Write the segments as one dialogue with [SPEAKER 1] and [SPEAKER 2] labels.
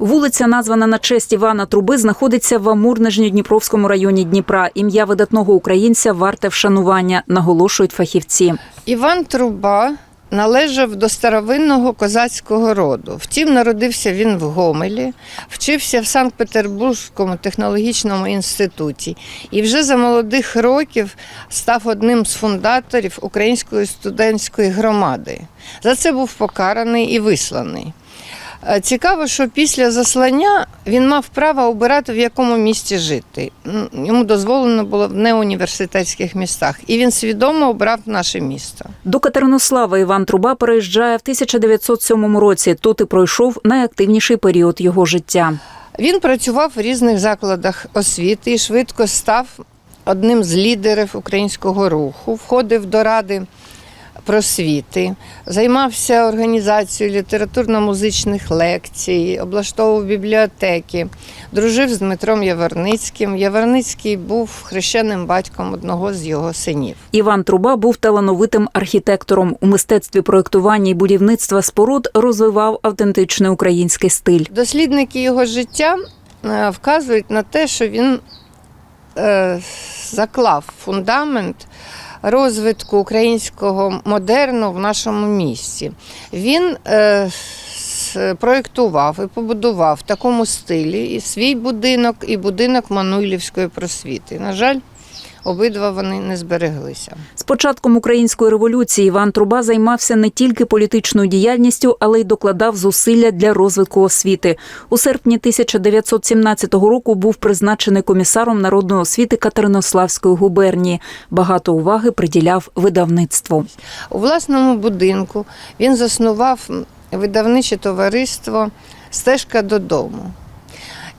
[SPEAKER 1] Вулиця, названа на честь Івана Труби, знаходиться в Амур-Нижньодніпровському районі Дніпра. Ім'я видатного українця варте вшанування, наголошують фахівці.
[SPEAKER 2] Іван Труба належав до старовинного козацького роду. Втім, народився він в Гомелі, вчився в Санкт-Петербурзькому технологічному інституті і вже за молодих років став одним з фундаторів української студентської громади. За це був покараний і висланий. Е, Цікаво, що після заслання він мав право обирати, в якому місті жити. Йому дозволено було в неуніверситетських містах, і він свідомо обрав наше місто.
[SPEAKER 1] До Катеринослава Іван Труба переїжджає в 1907 році. Тут і пройшов найактивніший період його життя.
[SPEAKER 2] Він працював в різних закладах освіти і швидко став одним з лідерів українського руху, входив до ради просвіти, займався організацією літературно-музичних лекцій, облаштовував бібліотеки, дружив з Дмитром Яворницьким. Яворницький був хрещеним батьком одного з його синів.
[SPEAKER 1] Іван Труба був талановитим архітектором. У мистецтві проєктування і будівництва споруд розвивав автентичний український стиль.
[SPEAKER 2] Дослідники його життя е, вказують на те, що він е, заклав фундамент розвитку українського модерну в нашому місті. Він е, проєктував і побудував в такому стилі свій будинок, і будинок Мануйлівської просвіти. На жаль, обидва вони не збереглися.
[SPEAKER 1] З початком української революції Іван Труба займався не тільки політичною діяльністю, але й докладав зусилля для розвитку освіти. У серпні 1917 року був призначений комісаром народної освіти Катеринославської губернії. Багато уваги приділяв видавництву.
[SPEAKER 2] У власному будинку він заснував видавниче товариство Стежка додому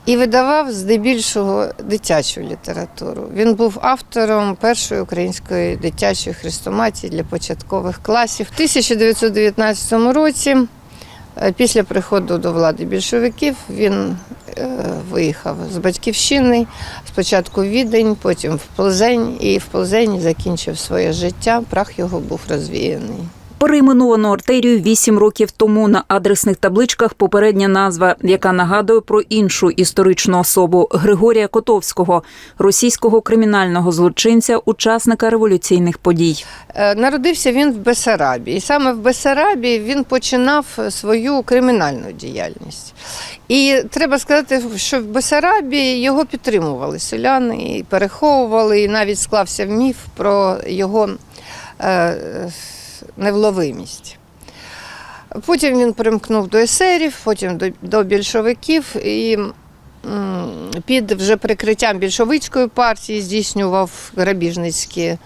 [SPEAKER 2] і видавав здебільшого дитячу літературу. Він був автором першої української дитячої хрестоматії для початкових класів. У 1919 році, е, після приходу до влади більшовиків, він е, виїхав з батьківщини, спочатку в Відень, потім в Плзень, і в Плзені закінчив своє життя. Прах його був розвіяний.
[SPEAKER 1] Перейменовану артерію вісім років тому на адресних табличках попередня назва, яка нагадує про іншу історичну особу Григорія Котовського, російського кримінального злочинця, учасника революційних подій.
[SPEAKER 2] Е, Народився він в Бесарабі, і саме в Бесарабі він починав свою кримінальну діяльність. І треба сказати, що в Бесарабі його підтримували селяни і переховували, і навіть склався міф про його е, невловимість. Потім він примкнув до есерів, потім до, більшовиків і під вже прикриттям більшовицької партії здійснював грабіжницькі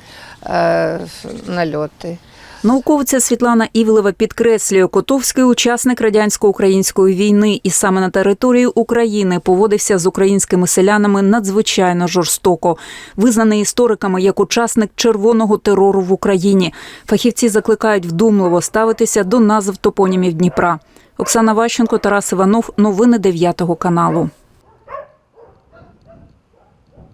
[SPEAKER 2] е, нальоти.
[SPEAKER 1] Науковиця Світлана Івлева підкреслює, Котовський учасник радянсько-української війни, і саме на території України поводився з українськими селянами надзвичайно жорстоко. Визнаний істориками як учасник червоного терору в Україні. Фахівці закликають вдумливо ставитися до назв топонімів Дніпра. Оксана Ващенко, Тарас Іванов. Новини 9 каналу.